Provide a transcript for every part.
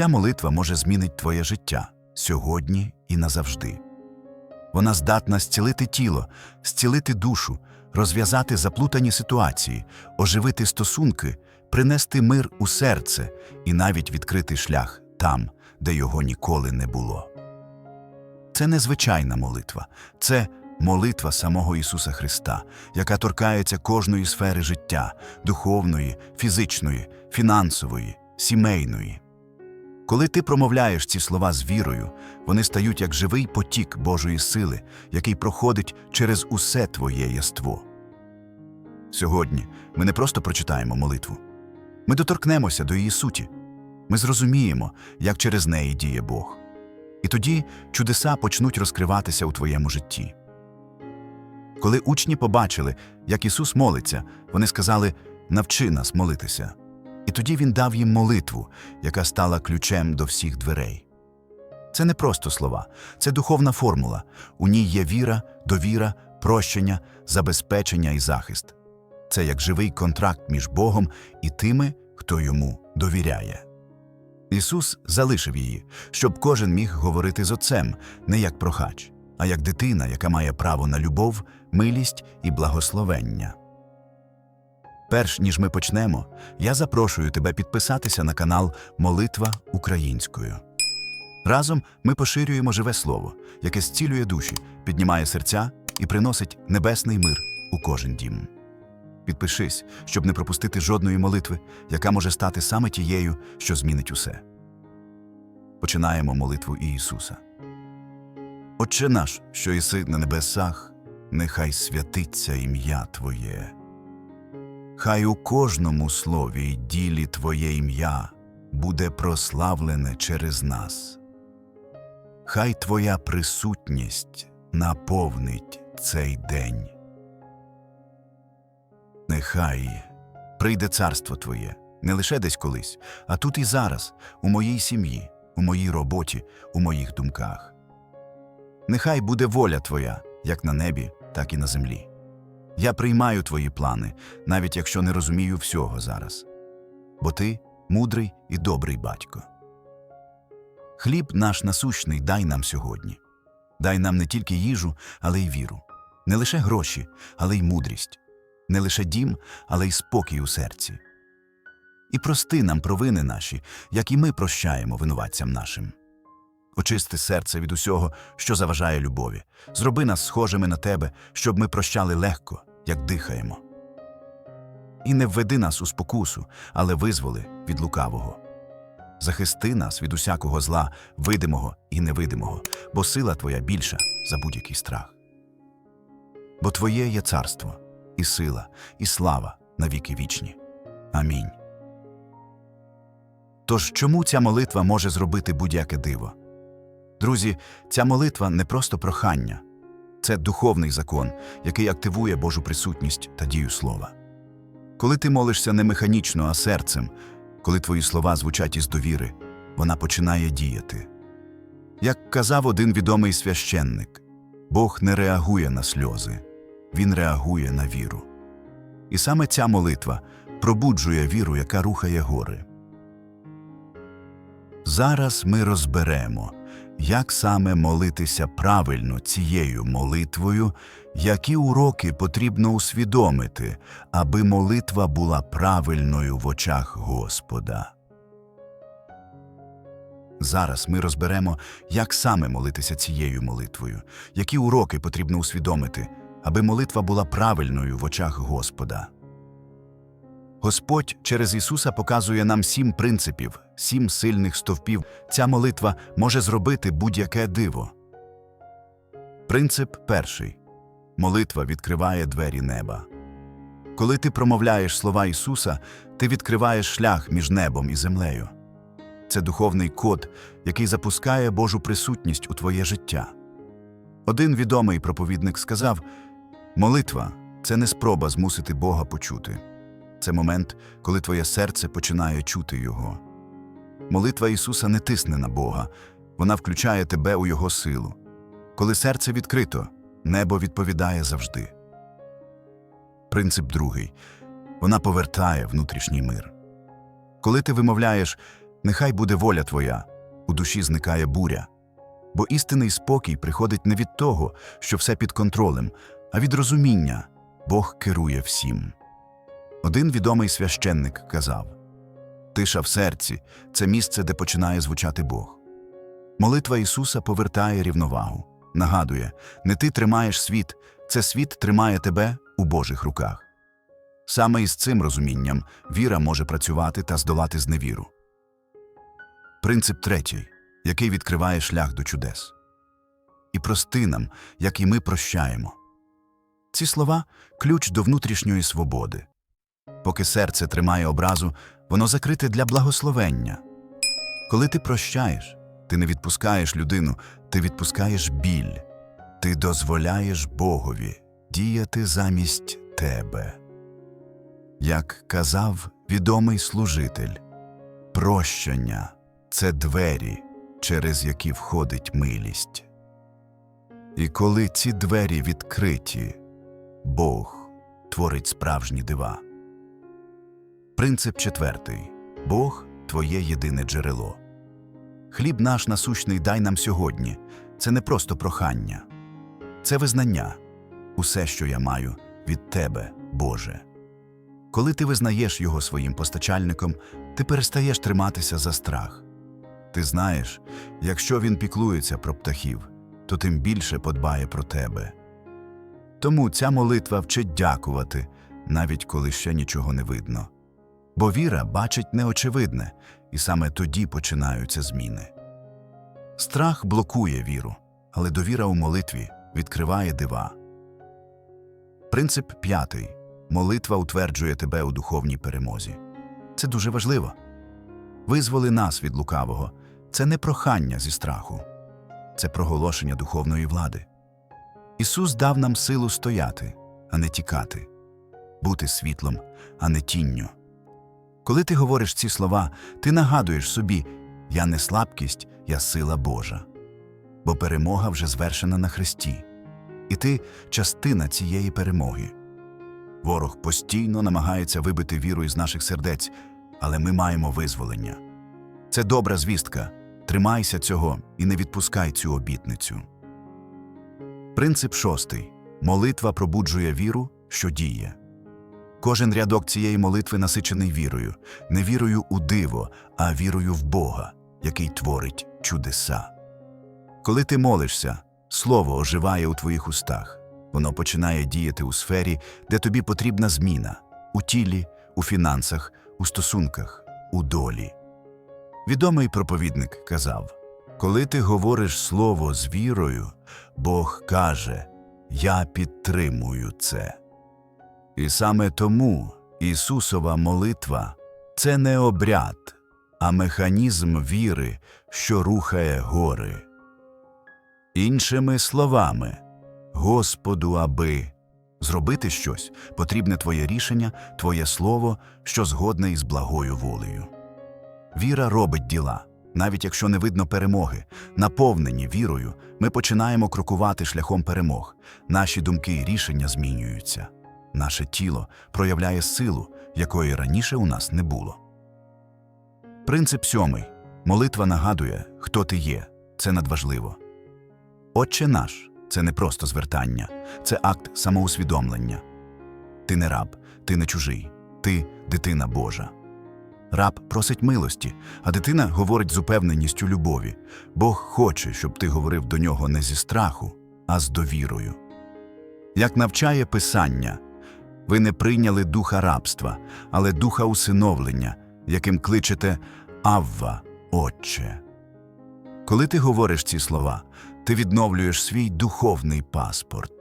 Ця молитва може змінити твоє життя сьогодні і назавжди. Вона здатна зцілити тіло, зцілити душу, розв'язати заплутані ситуації, оживити стосунки, принести мир у серце і навіть відкрити шлях там, де його ніколи не було. Це не звичайна молитва, це молитва самого Ісуса Христа, яка торкається кожної сфери життя духовної, фізичної, фінансової, сімейної. Коли ти промовляєш ці слова з вірою, вони стають як живий потік Божої сили, який проходить через усе твоє єство. Сьогодні ми не просто прочитаємо молитву, ми доторкнемося до її суті. Ми зрозуміємо, як через неї діє Бог. І тоді чудеса почнуть розкриватися у твоєму житті. Коли учні побачили, як Ісус молиться, вони сказали навчи нас молитися. І тоді Він дав їм молитву, яка стала ключем до всіх дверей. Це не просто слова, це духовна формула. У ній є віра, довіра, прощення, забезпечення і захист. Це як живий контракт між Богом і тими, хто йому довіряє. Ісус залишив її, щоб кожен міг говорити з Отцем не як прохач, а як дитина, яка має право на любов, милість і благословення. Перш ніж ми почнемо, я запрошую тебе підписатися на канал Молитва українською. Разом ми поширюємо живе слово, яке зцілює душі, піднімає серця і приносить небесний мир у кожен дім. Підпишись, щоб не пропустити жодної молитви, яка може стати саме тією, що змінить усе. Починаємо молитву Ісуса. Отче наш, що єси на небесах, нехай святиться ім'я Твоє. Хай у кожному слові й ділі Твоє ім'я буде прославлене через нас. Хай Твоя присутність наповнить цей день. Нехай прийде царство Твоє не лише десь колись, а тут і зараз, у моїй сім'ї, у моїй роботі, у моїх думках. Нехай буде воля Твоя, як на небі, так і на землі. Я приймаю Твої плани, навіть якщо не розумію всього зараз. Бо Ти мудрий і добрий батько. Хліб наш насущний дай нам сьогодні. Дай нам не тільки їжу, але й віру, не лише гроші, але й мудрість, не лише дім, але й спокій у серці. І прости нам провини наші, як і ми прощаємо винуватцям нашим. Очисти серце від усього, що заважає любові, зроби нас схожими на тебе, щоб ми прощали легко, як дихаємо. І не введи нас у спокусу, але визволи від лукавого. Захисти нас від усякого зла, видимого і невидимого, бо сила Твоя більша за будь-який страх. Бо Твоє є царство, і сила, і слава на віки вічні. Амінь. Тож чому ця молитва може зробити будь-яке диво? Друзі, ця молитва не просто прохання, це духовний закон, який активує Божу присутність та дію слова. Коли ти молишся не механічно, а серцем, коли твої слова звучать із довіри, вона починає діяти. Як казав один відомий священник, Бог не реагує на сльози, Він реагує на віру. І саме ця молитва пробуджує віру, яка рухає гори. Зараз ми розберемо, як саме молитися правильно цією молитвою, які уроки потрібно усвідомити, аби молитва була правильною в очах Господа. Зараз ми розберемо, як саме молитися цією молитвою, які уроки потрібно усвідомити, аби молитва була правильною в очах Господа. Господь через Ісуса показує нам сім принципів, сім сильних стовпів. Ця молитва може зробити будь-яке диво. Принцип перший молитва відкриває двері неба. Коли ти промовляєш слова Ісуса, ти відкриваєш шлях між небом і землею. Це духовний код, який запускає Божу присутність у твоє життя. Один відомий проповідник сказав: молитва це не спроба змусити Бога почути. Це момент, коли твоє серце починає чути Його. Молитва Ісуса не тисне на Бога, вона включає тебе у Його силу. Коли серце відкрито, небо відповідає завжди. Принцип другий вона повертає внутрішній мир. Коли ти вимовляєш Нехай буде воля твоя, у душі зникає буря. Бо істинний спокій приходить не від того, що все під контролем, а від розуміння Бог керує всім. Один відомий священник казав Тиша в серці це місце, де починає звучати Бог. Молитва Ісуса повертає рівновагу, нагадує не ти тримаєш світ, це світ тримає тебе у Божих руках. Саме із цим розумінням віра може працювати та здолати зневіру. Принцип третій, який відкриває шлях до чудес. І прости нам, як і ми прощаємо. Ці слова ключ до внутрішньої свободи. Поки серце тримає образу, воно закрите для благословення. Коли ти прощаєш, ти не відпускаєш людину, ти відпускаєш біль, ти дозволяєш Богові діяти замість тебе. Як казав відомий служитель, прощення це двері, через які входить милість. І коли ці двері відкриті, Бог творить справжні дива. Принцип четвертий Бог твоє єдине джерело. Хліб наш насущний дай нам сьогодні це не просто прохання, це визнання. Усе, що я маю, від Тебе, Боже. Коли ти визнаєш його своїм постачальником, ти перестаєш триматися за страх. Ти знаєш, якщо він піклується про птахів, то тим більше подбає про тебе. Тому ця молитва вчить дякувати, навіть коли ще нічого не видно. Бо віра бачить неочевидне, і саме тоді починаються зміни. Страх блокує віру, але довіра у молитві відкриває дива. Принцип п'ятий молитва утверджує тебе у духовній перемозі. Це дуже важливо. Визволи нас від лукавого це не прохання зі страху, це проголошення духовної влади. Ісус дав нам силу стояти, а не тікати, бути світлом, а не тінню. Коли ти говориш ці слова, ти нагадуєш собі я не слабкість, я сила Божа. Бо перемога вже звершена на Христі, і ти частина цієї перемоги. Ворог постійно намагається вибити віру із наших сердець, але ми маємо визволення. Це добра звістка. Тримайся цього і не відпускай цю обітницю. Принцип шостий молитва пробуджує віру, що діє. Кожен рядок цієї молитви насичений вірою, не вірою у диво, а вірою в Бога, який творить чудеса. Коли ти молишся, слово оживає у твоїх устах, воно починає діяти у сфері, де тобі потрібна зміна у тілі, у фінансах, у стосунках, у долі. Відомий проповідник казав Коли ти говориш слово з вірою, Бог каже Я підтримую це. І саме тому Ісусова молитва це не обряд, а механізм віри, що рухає гори. Іншими словами, Господу, аби зробити щось, потрібне твоє рішення, твоє слово, що згодне із благою волею. Віра робить діла, навіть якщо не видно перемоги. Наповнені вірою, ми починаємо крокувати шляхом перемог. Наші думки і рішення змінюються. Наше тіло проявляє силу, якої раніше у нас не було. Принцип сьомий. Молитва нагадує, хто ти є. Це надважливо. Отче наш це не просто звертання, це акт самоусвідомлення. Ти не раб, ти не чужий, ти дитина Божа. Раб просить милості, а дитина говорить з упевненістю любові. Бог хоче, щоб ти говорив до нього не зі страху, а з довірою. Як навчає Писання, ви не прийняли духа рабства, але духа усиновлення, яким кличете Авва, Отче. Коли ти говориш ці слова, ти відновлюєш свій духовний паспорт.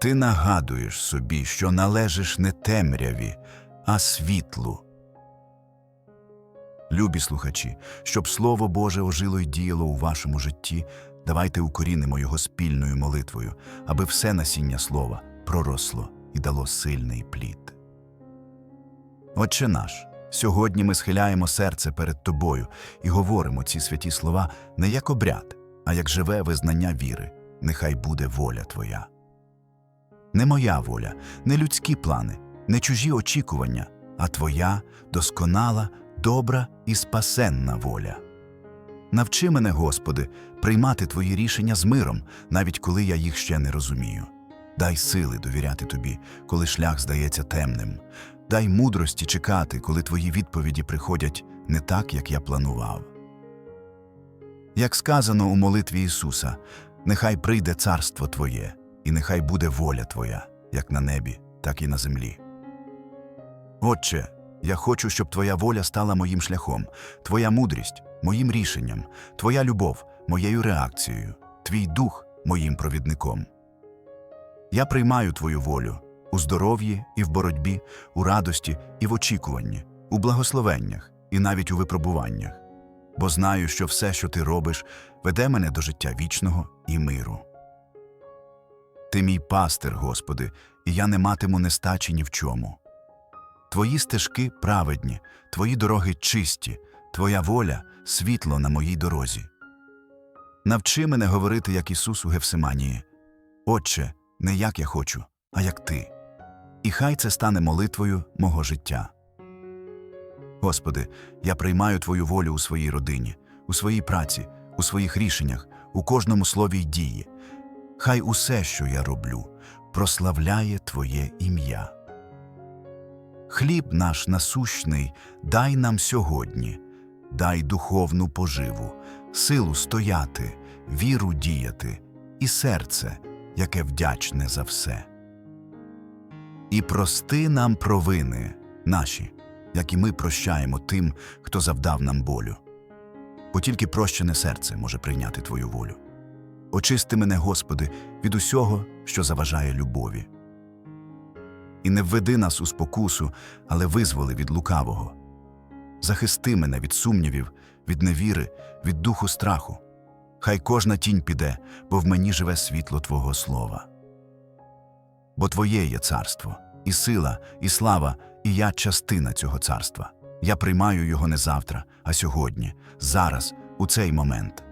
Ти нагадуєш собі, що належиш не темряві, а світлу. Любі слухачі, щоб Слово Боже ожило й діяло у вашому житті, давайте укорінимо його спільною молитвою, аби все насіння слова проросло і дало сильний плід. Отче наш, сьогодні ми схиляємо серце перед Тобою і говоримо ці святі слова не як обряд, а як живе визнання віри. Нехай буде воля Твоя. Не моя воля, не людські плани, не чужі очікування, а Твоя досконала добра і спасенна воля. Навчи мене, Господи, приймати Твої рішення з миром, навіть коли я їх ще не розумію. Дай сили довіряти Тобі, коли шлях здається темним. Дай мудрості чекати, коли Твої відповіді приходять не так, як я планував. Як сказано у молитві Ісуса, нехай прийде царство Твоє, і нехай буде воля Твоя, як на небі, так і на землі. Отче, я хочу, щоб Твоя воля стала моїм шляхом, Твоя мудрість моїм рішенням, Твоя любов моєю реакцією, Твій дух моїм провідником. Я приймаю Твою волю у здоров'ї і в боротьбі, у радості і в очікуванні, у благословеннях і навіть у випробуваннях, бо знаю, що все, що ти робиш, веде мене до життя вічного і миру. Ти мій пастир, Господи, і я не матиму нестачі ні в чому. Твої стежки праведні, твої дороги чисті, твоя воля світло на моїй дорозі. Навчи мене говорити, як Ісус у Гефсиманії. Отче, не як я хочу, а як ти. І хай це стане молитвою мого життя. Господи, я приймаю Твою волю у своїй родині, у своїй праці, у своїх рішеннях, у кожному слові й дії. Хай усе, що я роблю, прославляє Твоє ім'я. Хліб наш насущний дай нам сьогодні, дай духовну поживу, силу стояти, віру діяти і серце, яке вдячне за все. І прости нам провини наші, як і ми прощаємо тим, хто завдав нам болю. Бо тільки прощене серце може прийняти Твою волю. Очисти мене, Господи, від усього, що заважає любові. І не введи нас у спокусу, але визволи від лукавого. Захисти мене від сумнівів, від невіри, від духу страху. Хай кожна тінь піде, бо в мені живе світло Твого слова. Бо Твоє є царство, і сила, і слава, і я частина цього царства. Я приймаю його не завтра, а сьогодні, зараз, у цей момент.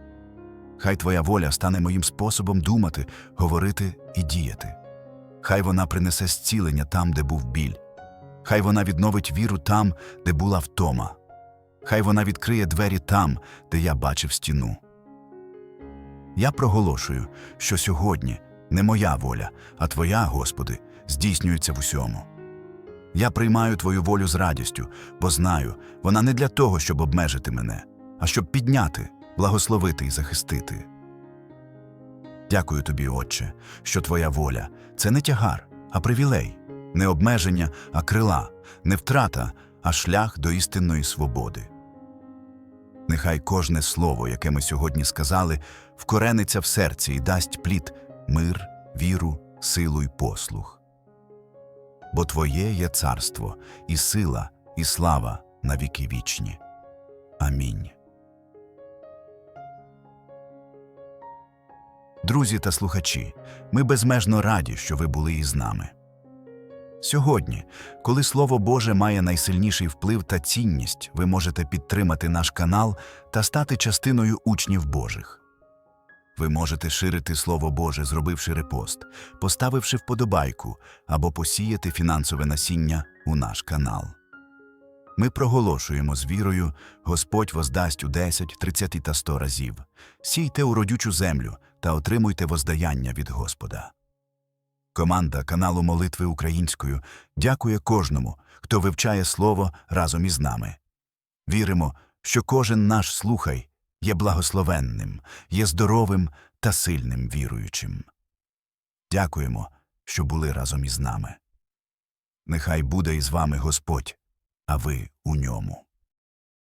Хай Твоя воля стане моїм способом думати, говорити і діяти. Хай вона принесе зцілення там, де був біль. Хай вона відновить віру там, де була втома. Хай вона відкриє двері там, де я бачив стіну. Я проголошую, що сьогодні не моя воля, а Твоя, Господи, здійснюється в усьому. Я приймаю Твою волю з радістю, бо знаю, вона не для того, щоб обмежити мене, а щоб підняти, благословити і захистити. Дякую тобі, Отче, що Твоя воля це не тягар, а привілей, не обмеження, а крила, не втрата, а шлях до істинної свободи. Нехай кожне слово, яке ми сьогодні сказали, вкорениться в серці і дасть плід мир, віру, силу й послух. Бо Твоє є царство, і сила, і слава на віки вічні. Амінь. Друзі та слухачі, ми безмежно раді, що ви були із нами. Сьогодні, коли Слово Боже має найсильніший вплив та цінність, ви можете підтримати наш канал та стати частиною учнів Божих. Ви можете ширити Слово Боже, зробивши репост, поставивши вподобайку або посіяти фінансове насіння у наш канал. Ми проголошуємо з вірою, Господь воздасть у 10, 30 та 100 разів. Сійте у родючу землю та отримуйте воздаяння від Господа. Команда каналу Молитви Українською дякує кожному, хто вивчає слово разом із нами. Віримо, що кожен наш слухай є благословенним, є здоровим та сильним віруючим. Дякуємо, що були разом із нами. Нехай буде із вами Господь, а ви у ньому.